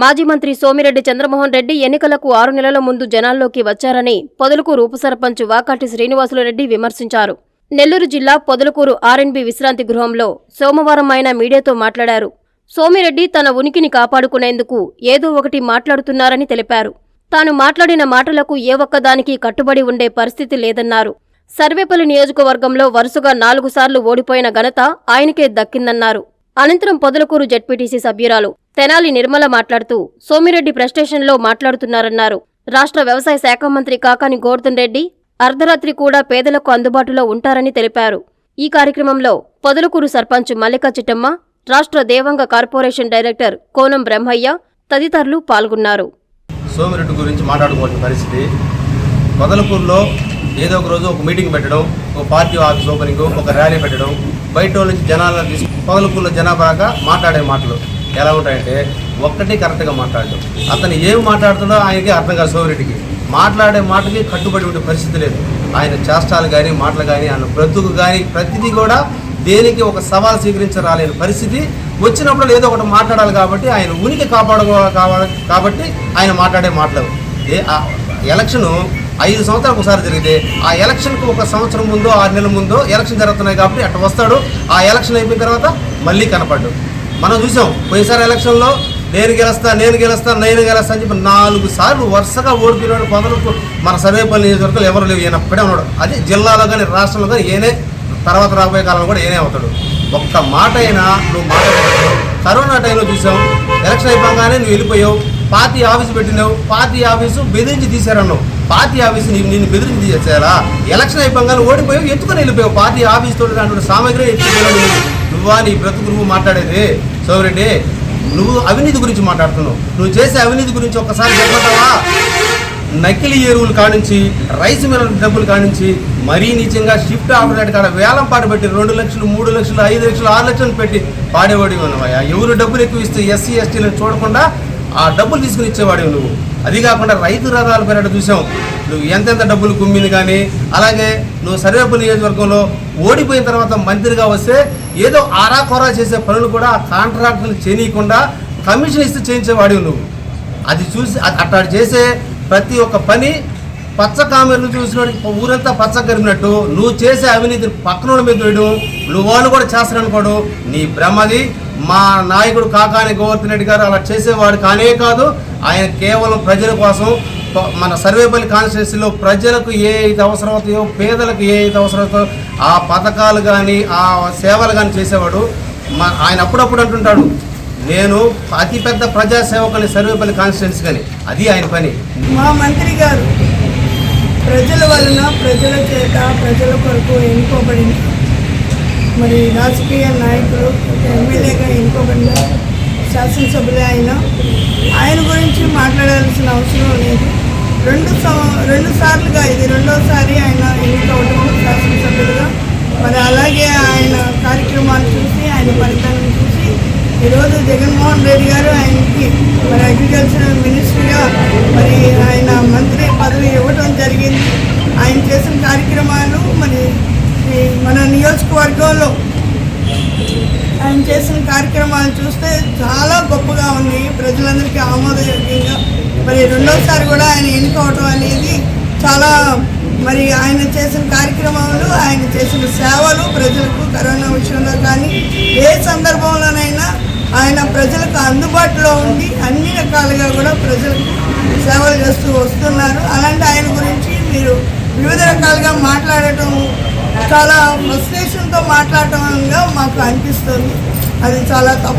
మాజీ మంత్రి సోమిరెడ్డి చంద్రమోహన్ రెడ్డి ఎన్నికలకు ఆరు నెలల ముందు జనాల్లోకి వచ్చారని పొదలకూరు ఉప సర్పంచ్ వాకాటి శ్రీనివాసులరెడ్డి విమర్శించారు. నెల్లూరు జిల్లా పొదలకూరు ఆర్ఎన్బి విశ్రాంతి గృహంలో సోమవారం ఆయన మీడియాతో మాట్లాడారు. సోమిరెడ్డి తన ఉనికిని కాపాడుకునేందుకు ఏదో ఒకటి మాట్లాడుతున్నారని తెలిపారు. తాను మాట్లాడిన మాటలకు ఏ ఒక్కదానికి కట్టుబడి ఉండే పరిస్థితి లేదన్నారు. సర్వేపల్లి నియోజకవర్గంలో వరుసగా నాలుగు సార్లు ఓడిపోయిన ఘనత ఆయనకే దక్కిందన్నారు. అనంతరం పొదలకూరు జడ్పీటీసీ సభ్యురాలు తెనాలి నిర్మల మాట్లాడుతూ సోమిరెడ్డి ప్రెస్టేషన్లో మాట్లాడుతున్నారన్నారు. రాష్ట్ర వ్యవసాయ శాఖ మంత్రి కాకాని గోవర్ధన్ రెడ్డి అర్ధరాత్రి కూడా పేదలకు అందుబాటులో ఉంటారని తెలిపారు. ఈ కార్యక్రమంలో పొదలకూరు సర్పంచ్ మల్లిక చిట్టమ్మ రాష్ట్ర దేవంగ కార్పొరేషన్ డైరెక్టర్ కోనం బ్రహ్మయ్య తదితరులు పాల్గొన్నారు. సోమిరెడ్డి గురించి మాట్లాడుకోవాల్సిన పరిస్థితి పొదలకూరులో ఏదో ఒక రోజు ఒక మీటింగ్ పెట్టడం ఒక పార్టీ ఆఫీస్ ఓపెనింగ్ ఒక ర్యాలీ పెట్టడం బయట నుంచి జనాలను తీసు జనాభాగా మాట్లాడే మాటలు ఎలా ఉంటాయంటే ఒక్కటి కరెక్ట్గా మాట్లాడదు అతను ఏం మాట్లాడుతుందో ఆయనకి అర్థం కాదు సోమిరెడ్డికి మాట్లాడే మాటకి కట్టుబడి ఉండే పరిస్థితి లేదు. ఆయన చేష్టాలు కానీ మాటలు కానీ ఆయన బ్రతుకు కానీ ప్రతిదీ కూడా దేనికి ఒక సవాల్ స్వీకరించరాలేని పరిస్థితి వచ్చినప్పుడు ఏదో ఒకటి మాట్లాడాలి కాబట్టి ఆయన ఉనికి కాపాడుకోవాలి కాబట్టి ఆయన మాట్లాడే మాటలు. ఏ ఎలక్షను ఐదు సంవత్సరాలకు ఒకసారి జరిగితే ఆ ఎలక్షన్కు ఒక సంవత్సరం ముందో ఆరు నెలల ముందో ఎలక్షన్ జరుగుతున్నాయి కాబట్టి అట్లా వస్తాడు. ఆ ఎలక్షన్ అయిపోయిన తర్వాత మళ్ళీ కనపడ్డు. మనం చూసాం పోయినసారి ఎలక్షన్లో నేను గెలుస్తా నేను గెలుస్తా నేను గెలుస్తా అని చెప్పి నాలుగు సార్లు వరుసగా ఓడిపోయినాడు మొదలకు మన సర్వేపల్లి నియోజకవర్గాలు ఎవరు లేవు ఈయన అప్పుడే ఉన్నాడు. అదే జిల్లాలో కానీ రాష్ట్రంలో కానీ ఏనే తర్వాత రాబోయే కాలంలో కూడా ఏనే అవుతాడు. ఒక్క మాట అయినా నువ్వు మాట కరోనా టైంలో చూసావు ఎలక్షన్ అయిపోగానే నువ్వు వెళ్ళిపోయావు. పార్టీ ఆఫీసు పెట్టినావు పార్టీ ఆఫీసు బెదిరించి తీశారన్నావు. పార్టీ ఆఫీసు నీకు నిన్ను బెదిరించి తీసేసారా ఎలక్షన్ అయిపోగానే ఓడిపోయావు ఎత్తుకొని వెళ్ళిపోయావు. పార్టీ ఆఫీస్ తోటి దాంట్లో సామాగ్రి ఎత్తుకొని నువ్వా నీ బ్రతుకు నువ్వు మాట్లాడేది? సోమరెడ్డి నువ్వు అవినీతి గురించి మాట్లాడుతున్నావు. నువ్వు చేసే అవినీతి గురించి ఒక్కసారి చెప్పతావా నకిలీ ఎరువులు కానించి రైస్ మిల్ డబ్బులు కానించి మరీ నీచంగా షిఫ్ట్ ఆపరేట్ కాడ వేలం పాట పెట్టి రెండు లక్షలు మూడు లక్షలు ఐదు లక్షలు ఆరు లక్షలు పెట్టి పాడేవాడి ఉన్నవయ్యా ఎవరు డబ్బులు ఎక్కువ ఇస్తే ఎస్సీ ఎస్టీలను చూడకుండా ఆ డబ్బులు తీసుకుని ఇచ్చేవాడివి నువ్వు. అది కాకుండా రైతు రథాలు పెరట చూసావు. నువ్వు ఎంతెంత డబ్బులు కుమ్మింది కానీ అలాగే నువ్వు సర్వేపల్లి నియోజకవర్గంలో ఓడిపోయిన తర్వాత మంత్రిగా వస్తే ఏదో ఆరాకొరా చేసే పనులు కూడా ఆ కాంట్రాక్టులు చేయనీయకుండా కమిషన్ ఇస్తే చేయించేవాడివి నువ్వు. అది చూసి అట్లా చేసే ప్రతి ఒక్క పని పచ్చ కామెర్లు చూసినోడికి ఊరంతా పచ్చ కరిగినట్టు నువ్వు చేసే అవినీతి పక్కన మీద వేయడం నువ్వు వాళ్ళు కూడా చేస్తారనుకోడు. నీ భ్రమది మా నాయకుడు కాకాని గోవర్ధన్ రెడ్డి గారు అలా చేసేవాడు కానే కాదు. ఆయన కేవలం ప్రజల కోసం మన సర్వేపల్లి కాన్స్టిట్యూన్సీలో ప్రజలకు ఏ అయితే అవసరం అవుతాయో పేదలకు ఏ అయితే అవసరం అవుతాయో ఆ పథకాలు కానీ ఆ సేవలు కానీ చేసేవాడు. మా ఆయన అప్పుడప్పుడు అంటుంటాడు నేను అతిపెద్ద ప్రజాసేవకుని సర్వేపల్లి కాన్స్టిట్యున్సీ కానీ అది ఆయన పని. మా మంత్రి గారు ప్రజల వలన ప్రజల చేత ప్రజల కొరకు ఎన్నుకోబడింది. మరి రాజకీయ నాయకులు ఎమ్మెల్యేగా ఎన్నుకోబడిన శాసనసభ్యులే ఆయన ఆయన గురించి మాట్లాడాల్సిన అవసరం లేదు. రెండు రెండు సార్లుగా ఇది రెండోసారి ఆయన ఎన్నికవడం శాసనసభ్యులుగా. మరి అలాగే ఆయన కార్యక్రమాలు చూసి ఆయన ఫలితాలను చూసి ఈరోజు జగన్మోహన్ రెడ్డి గారు ఆయనకి మరి అగ్రికల్చర్ మినిస్టర్గా మరి ఆయన మంత్రి పదవి ఇవ్వడం జరిగింది ఆయన చేసిన కార్యక్రమాలు మరి ఈ మన నియోజకవర్గంలో ఆయన చేసిన కార్యక్రమాలు చూస్తే చాలా గొప్పగా ఉన్నాయి. ప్రజలందరికీ ఆమోదయోగ్యంగా. మరి రెండోసారి కూడా ఆయన ఎన్నుకోవటం అనేది చాలా మరి ఆయన చేసిన కార్యక్రమాలు ఆయన చేసిన సేవలు ప్రజలకు కరోనా విషయంలో కానీ ఏ సందర్భంలోనైనా ఆయన ప్రజలకు అందుబాటులో ఉండి అన్ని రకాలుగా కూడా ప్రజలకు సేవలు చేస్తూ వస్తున్నారు. అలాంటి ఆయన గురించి మీరు వివిధ రకాలుగా మాట్లాడటం చాలా ఫ్రస్ట్రేషన్తో మాట్లాడటంగా మాకు అనిపిస్తుంది. అది చాలా తప్పు